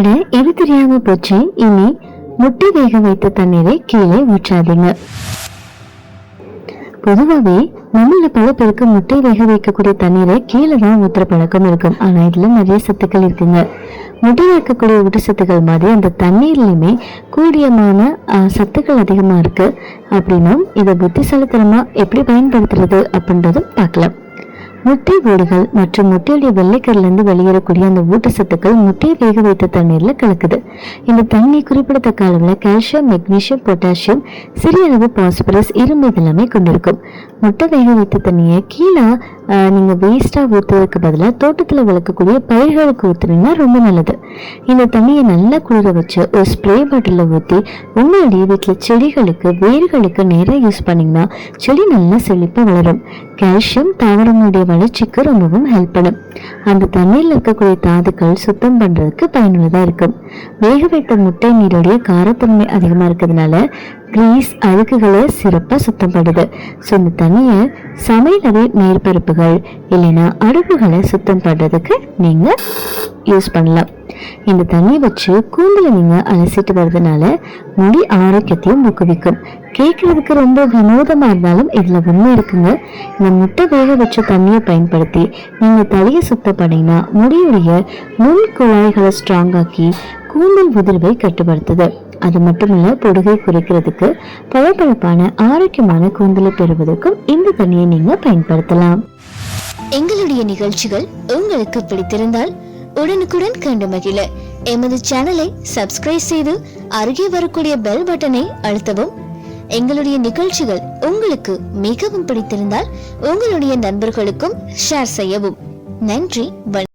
அட எது தெரியாம போச்சு. இனி முட்டை வேக வைத்த தண்ணீரை கீழே ஊற்றாதீங்க. பொதுவாகவே நம்மள பல பேருக்கு முட்டை வேக வைக்கக்கூடிய தண்ணீரை கீழே தான் ஊத்துற பழக்கம் இருக்கும். ஆனா இதுல நிறைய சத்துக்கள் இருக்குங்க. முட்டையில் இருக்கக்கூடிய ஊட்டச்சத்துக்கள் மாதிரி அந்த தண்ணீர்லையுமே கூடியமான சத்துக்கள் அதிகமா இருக்கு. அப்படின்னா இதை புத்திசாலித்தனமாக எப்படி பயன்படுத்துறது அப்படின்றதும் பார்க்கலாம். முட்டை ஓடுகள் மற்றும் முட்டையுடைய வெள்ளைக்கரிலிருந்து வெளியேறக்கூடிய அந்த ஊட்டச்சத்துக்கள் முட்டையை வேக வைத்த தண்ணீர்ல கலக்குது. இந்த தண்ணி குறிப்பிடத்தக்க அளவில் கால்சியம் மெக்னீசியம் பொட்டாசியம் சிறிய அளவு பாஸ்பரஸ் இரும்பு இதெல்லாமே கொண்டிருக்கும். முட்டை வேக வைத்த தண்ணியை கீழே நீங்கள் நீங்க ஊற்றுறதுக்கு ஊத்துறதுக்கு பதிலாக தோட்டத்துல வளர்க்கக்கூடிய பயிர்களுக்கு ஊற்றுனீங்கன்னா ரொம்ப நல்லது. இந்த தண்ணியை நல்லா குளிர வச்சு ஒரு ஸ்ப்ரே பாட்டில ஊற்றி உங்களுடைய வீட்டில் செடிகளுக்கு வேர்களுக்கு நேராக யூஸ் பண்ணீங்கன்னா செடி நல்லா செழிப்பாக வளரும். கால்சியம் தாவரங்களுடைய வளர்ச்சிக்கு ரொம்பவும் ஹெல்ப் பண்ணும். அந்த தண்ணீர்ல இருக்கக்கூடிய தாதுக்கள் சுத்தம் பண்றதுக்கு பயனுள்ளதாக இருக்கும். வேக வைத்த முட்டை நீருடைய காரத்தன்மை அதிகமா இருக்கிறதுனால கிரீஸ் அழுக்குகளை சிறப்பாக சுத்தம் பண்ணுது ஸோ இந்த தண்ணியை சமையலறை மேற்பரப்புகள் இல்லைன்னா அடுப்புகளை சுத்தம் பண்ணுறதுக்கு நீங்க யூஸ் பண்ணலாம். இந்த தண்ணி வச்சு கூந்தலை நீங்க அலசிட்டு வர்றதுனால முடி ஆரோக்கியத்தையும் ஊக்குவிக்கும். கேட்குறதுக்கு ரொம்ப வினோதமாக இருந்தாலும் இதில் உண்மை இருக்குங்க. இந்த முட்டை வேக வச்ச தண்ணியை பயன்படுத்தி நீங்கள் தலையை சுத்தம் முடியுடைய நுண் குழாய்களை ஸ்ட்ராங் ஆக்கி கூந்தல் உதிர்வை கட்டுப்படுத்துது. அது மட்டுமல்ல பொடுகை குறைக்கிறதுக்கு பளபளப்பான ஆரோக்கியமான கூந்தலை பெறுவதற்கும் இந்த தண்ணியை நீங்க பயன்படுத்தலாம். எங்களுடைய நிகழ்ச்சிகள் உங்களுக்கு பிடித்திருந்தால் உடனுக்குடன் கண்டு மகிழ. எமது சேனலை சப்ஸ்கிரைப் செய்து அருகே வரக்கூடிய பெல் பட்டனை அழுத்தவும். எங்களுடைய நிகழ்ச்சிகள் உங்களுக்கு மிகவும் பிடித்திருந்தால் உங்களுடைய நண்பர்களுக்கும் ஷேர் செய்யவும். நன்றி வணக்கம்.